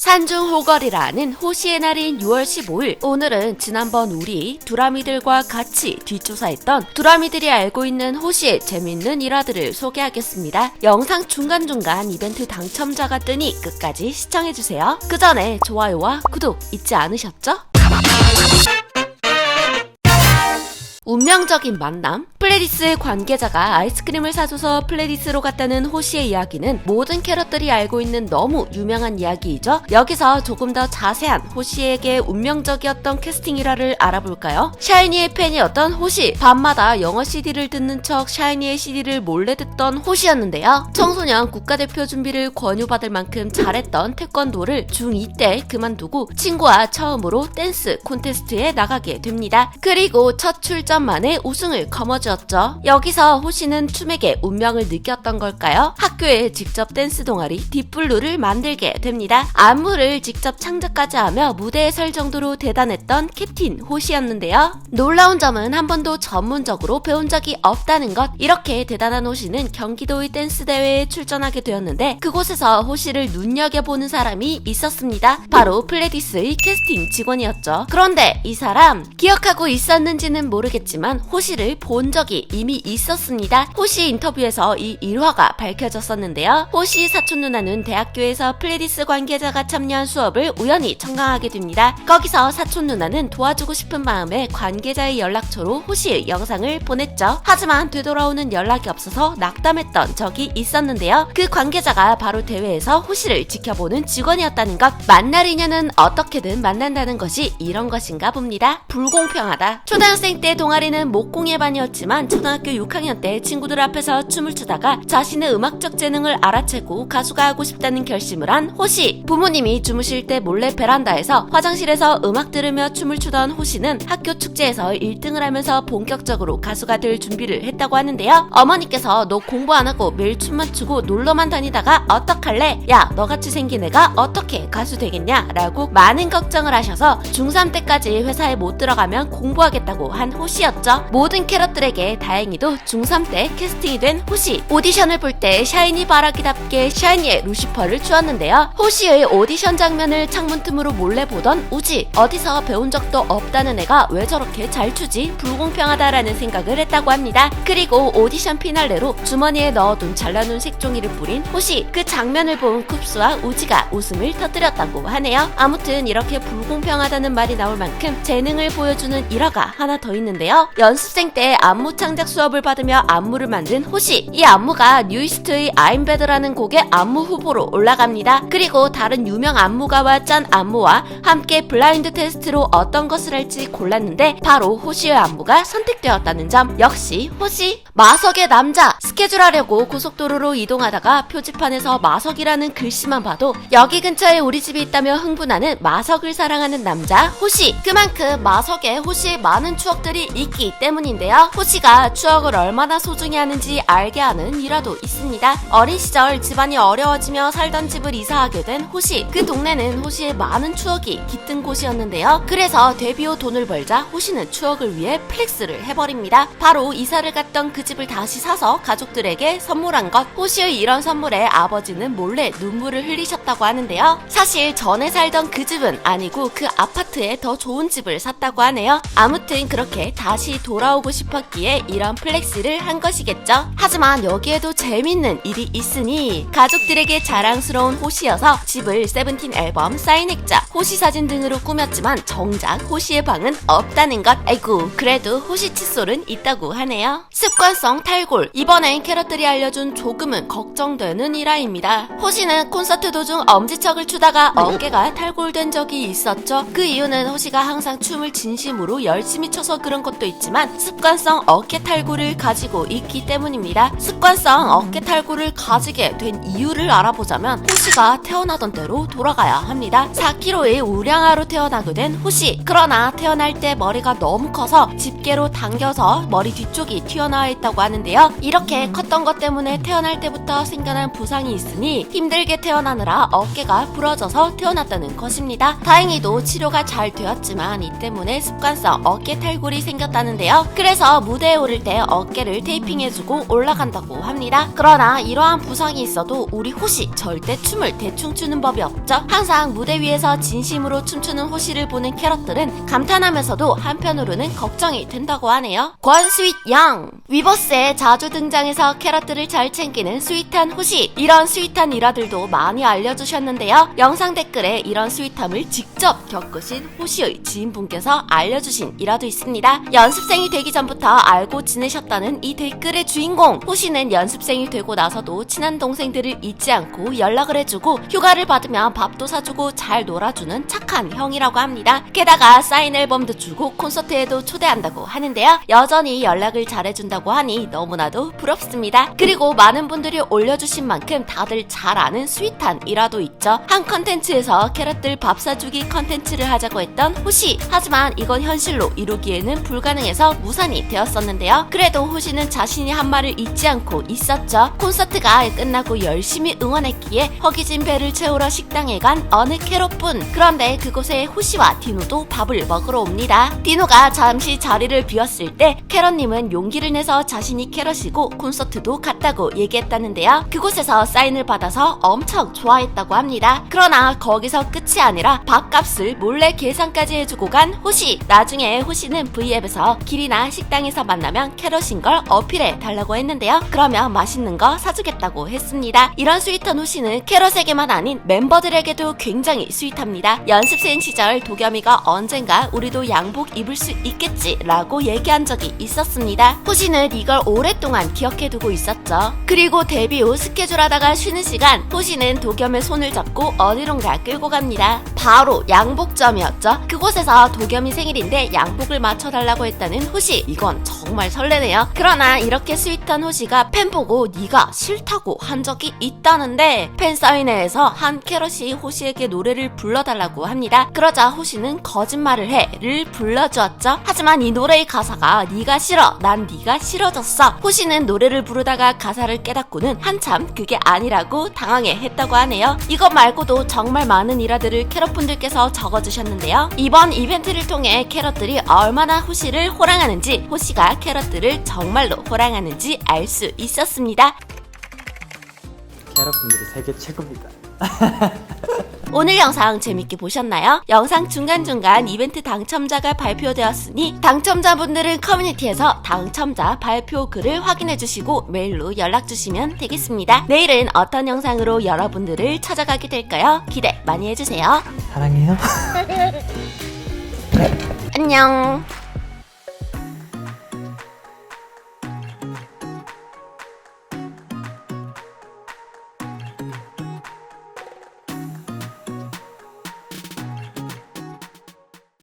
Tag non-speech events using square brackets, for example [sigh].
산중호걸이라는 호시의 날인 6월 15일 오늘은 지난번 우리 두라미들과 같이 뒷조사했던 두라미들이 알고 있는 호시의 재밌는 일화들을 소개하겠습니다. 영상 중간중간 이벤트 당첨자가 뜨니 끝까지 시청해주세요. 그 전에 좋아요와 구독 잊지 않으셨죠? 운명적인 만남? 플레디스의 관계자가 아이스크림을 사줘서 플레디스로 갔다는 호시의 이야기는 모든 캐럿들이 알고 있는 너무 유명한 이야기이죠. 여기서 조금 더 자세한 호시에게 운명적이었던 캐스팅 일화를 알아볼까요? 샤이니의 팬이었던 호시. 밤마다 영어 CD를 듣는 척 샤이니의 CD를 몰래 듣던 호시였는데요. 청소년 국가대표 준비를 권유받을 만큼 잘했던 태권도를 중2 때 그만두고 친구와 처음으로 댄스 콘테스트에 나가게 됩니다. 그리고 첫 출전 만에 우승을 거머쥐었죠. 여기서 호시는 춤에게 운명을 느꼈던 걸까요? 학교에 직접 댄스 동아리 딥블루를 만들게 됩니다. 안무를 직접 창작까지 하며 무대에 설 정도로 대단했던 캡틴 호시였는데요. 놀라운 점은 한 번도 전문적으로 배운 적이 없다는 것. 이렇게 대단한 호시는 경기도의 댄스 대회에 출전하게 되었는데 그곳에서 호시를 눈여겨보는 사람이 있었습니다. 바로 플레디스의 캐스팅 직원이었죠. 그런데 이 사람 기억하고 있었는지는 모르겠 지만 호시를 본 적이 이미 있었습니다. 호시 인터뷰에서 이 일화가 밝혀졌었는데요. 호시 사촌 누나는 대학교에서 플레디스 관계자가 참여한 수업을 우연히 청강하게 됩니다. 거기서 사촌 누나는 도와주고 싶은 마음에 관계자의 연락처로 호시의 영상을 보냈죠. 하지만 되돌아오는 연락이 없어서 낙담했던 적이 있었는데요. 그 관계자가 바로 대회에서 호시를 지켜보는 직원이었다는 것. 만날 인연은 어떻게든 만난다는 것이 이런 것인가 봅니다. 불공평하다. 초등학생 때 동 아리는 목공예 반이었지만 초등학교 6학년 때 친구들 앞에서 춤을 추다가 자신의 음악적 재능을 알아채고 가수가 하고 싶다는 결심을 한 호시. 부모님이 주무실 때 몰래 베란다에서 화장실에서 음악 들으며 춤을 추던 호시는 학교 축제에서 1등을 하면서 본격적으로 가수가 될 준비를 했다고 하는데요. 어머니께서 너 공부 안 하고 매일 춤만 추고 놀러만 다니다가 어떡할래? 야, 너같이 생긴 애가 어떻게 가수 되겠냐? 라고 많은 걱정을 하셔서 중3 때까지 회사에 못 들어가면 공부하겠다고 한 호시 였죠. 모든 캐럿들에게 다행히도 중3 때 캐스팅이 된 호시. 오디션을 볼 때 샤이니 바라기답게 샤이니의 루시퍼를 추었는데요. 호시의 오디션 장면을 창문 틈으로 몰래 보던 우지. 어디서 배운 적도 없다는 애가 왜 저렇게 잘 추지? 불공평하다라는 생각을 했다고 합니다. 그리고 오디션 피날레로 주머니에 넣어둔 잘라놓은 색종이를 뿌린 호시. 그 장면을 본 쿱스와 우지가 웃음을 터뜨렸다고 하네요. 아무튼 이렇게 불공평하다는 말이 나올 만큼 재능을 보여주는 일화가 하나 더 있는데요. 연습생 때 안무 창작 수업을 받으며 안무를 만든 호시. 이 안무가 뉴이스트의 Bad라는 곡의 안무 후보로 올라갑니다. 그리고 다른 유명 안무가와 짠 안무와 함께 블라인드 테스트로 어떤 것을 할지 골랐는데 바로 호시의 안무가 선택되었다는 점. 역시 호시. 마석의 남자. 스케줄 하려고 고속도로로 이동하다가 표지판에서 마석이라는 글씨만 봐도 여기 근처에 우리 집이 있다며 흥분하는 마석을 사랑하는 남자 호시. 그만큼 마석에 호시의 많은 추억들이 있기 때문인데요. 호시가 추억을 얼마나 소중히 하는지 알게 하는 일화도 있습니다. 어린 시절 집안이 어려워지며 살던 집을 이사하게 된 호시. 그 동네는 호시의 많은 추억이 깃든 곳이었는데요. 그래서 데뷔 후 돈을 벌자 호시는 추억을 위해 플렉스를 해버립니다. 바로 이사를 갔던 그 집을 다시 사서 가족들에게 선물한 것. 호시의 이런 선물에 아버지는 몰래 눈물을 흘리셨다고 하는데요. 사실 전에 살던 그 집은 아니고 그 아파트에 더 좋은 집을 샀다고 하네요. 아무튼 그렇게 다시 돌아오고 싶었기에 이런 플렉스를 한 것이겠죠. 하지만 여기에도 재밌는 일이 있으니 가족들에게 자랑스러운 호시여서 집을 세븐틴 앨범 사인 액자, 호시 사진 등으로 꾸몄지만 정작 호시의 방은 없다는 것. 아이고 그래도 호시 칫솔은 있다고 하네요. 습관성 탈골. 이번엔 캐럿들이 알려준 조금은 걱정되는 일화입니다. 호시는 콘서트 도중 엄지척을 추다가 어깨가 탈골된 적이 있었죠. 그 이유는 호시가 항상 춤을 진심으로 열심히 춰서 그런 것도 있지만 습관성 어깨 탈골을 가지고 있기 때문입니다. 습관성 어깨 탈골을 가지게 된 이유를 알아보자면 호시가 태어나던 대로 돌아가야 합니다. 4kg의 우량아로 태어나게 된 호시. 그러나 태어날 때 머리가 너무 커서 집게로 당겨서 머리 뒤쪽이 튀어나와 있다고 하는데요. 이렇게 컸던 것 때문에 태어날 때부터 생겨난 부상이 있으니 힘들게 태어나느라 어깨가 부러져서 태어났다는 것입니다. 다행히도 치료가 잘 되었지만 이 때문에 습관성 어깨 탈골이 생겼 다. 생겼다는데요. 그래서 무대에 오를 때 어깨를 테이핑해주고 올라간다고 합니다. 그러나 이러한 부상이 있어도 우리 호시 절대 춤을 대충 추는 법이 없죠. 항상 무대 위에서 진심으로 춤추는 호시를 보는 캐럿들은 감탄하면서도 한편으로는 걱정이 된다고 하네요. 권스윗 양 위버스에 자주 등장해서 캐럿들을 잘 챙기는 스윗한 호시 이런 스윗한 일화들도 많이 알려주셨는데요. 영상 댓글에 이런 스윗함을 직접 겪으신 호시의 지인분께서 알려주신 일화도 있습니다. 연습생이 되기 전부터 알고 지내셨다는 이 댓글의 주인공 호시는 연습생이 되고 나서도 친한 동생들을 잊지 않고 연락을 해주고 휴가를 받으면 밥도 사주고 잘 놀아주는 착한 형이라고 합니다. 게다가 사인 앨범도 주고 콘서트에도 초대한다고 하는데요. 여전히 연락을 잘해준다고 하니 너무나도 부럽습니다. 그리고 많은 분들이 올려주신 만큼 다들 잘 아는 스윗한 일화도 있죠. 한 컨텐츠에서 캐럿들 밥 사주기 컨텐츠를 하자고 했던 호시. 하지만 이건 현실로 이루기에는 불 가능해서 무산이 되었었는데요. 그래도 호시는 자신이 한 말을 잊지 않고 있었죠. 콘서트가 끝나고 열심히 응원했기에 허기진 배를 채우러 식당에 간 어느 캐럿분. 그런데 그곳에 호시와 디노도 밥을 먹으러 옵니다. 디노가 잠시 자리를 비웠을 때 캐럿님은 용기를 내서 자신이 캐럿이고 콘서트도 갔다고 얘기했다는데요. 그곳에서 사인을 받아서 엄청 좋아했다고 합니다. 그러나 거기서 끝이 아니라 밥값을 몰래 계산까지 해주고 간 호시. 나중에 호시는 V앱에서 길이나 식당에서 만나면 캐럿인 걸 어필해 달라고 했는데요. 그러면 맛있는 거 사주겠다고 했습니다. 이런 스윗한 호시는 캐럿에게만 아닌 멤버들에게도 굉장히 스윗합니다. 연습생 시절 도겸이가 언젠가 우리도 양복 입을 수 있겠지라고 얘기한 적이 있었습니다. 호시는 이걸 오랫동안 기억해두고 있었죠. 그리고 데뷔 후 스케줄 하다가 쉬는 시간 호시는 도겸의 손을 잡고 어디론가 끌고 갑니다. 바로 양복점이었죠. 그곳에서 도겸이 생일인데 양복을 맞춰달라고 했다는 호시. 이건 정말 설레네요. 그러나 이렇게 스윗한 호시가 팬 보고 네가 싫다고 한 적이 있다는데 팬 사인회에서 한 캐럿이 호시에게 노래를 불러달라고 합니다. 그러자 호시는 거짓말을 해를 불러주었죠. 하지만 이 노래의 가사가 네가 싫어 난 네가 싫어졌어. 호시는 노래를 부르다가 가사를 깨닫고는 한참 그게 아니라고 당황해 했다고 하네요. 이것 말고도 정말 많은 일화들을 캐럿분들께서 적어주셨는데요. 이번 이벤트를 통해 캐럿들이 얼마나 호시 를 호랑하는지 호시가 캐럿들을 정말로 호랑하는지 알 수 있었습니다. 캐럿분들이 세계 최고입니다. [laughs] [laughs] 오늘 영상 재밌게 보셨나요? 영상 중간중간 이벤트 당첨자가 발표되었으니 당첨자분들은 커뮤니티에서 당첨자 발표 글을 확인해주시고 메일로 연락주시면 되겠습니다. 내일은 어떤 영상으로 여러분들을 찾아가게 될까요? 기대 많이 해주세요. 사랑해요. [laughs] 안녕.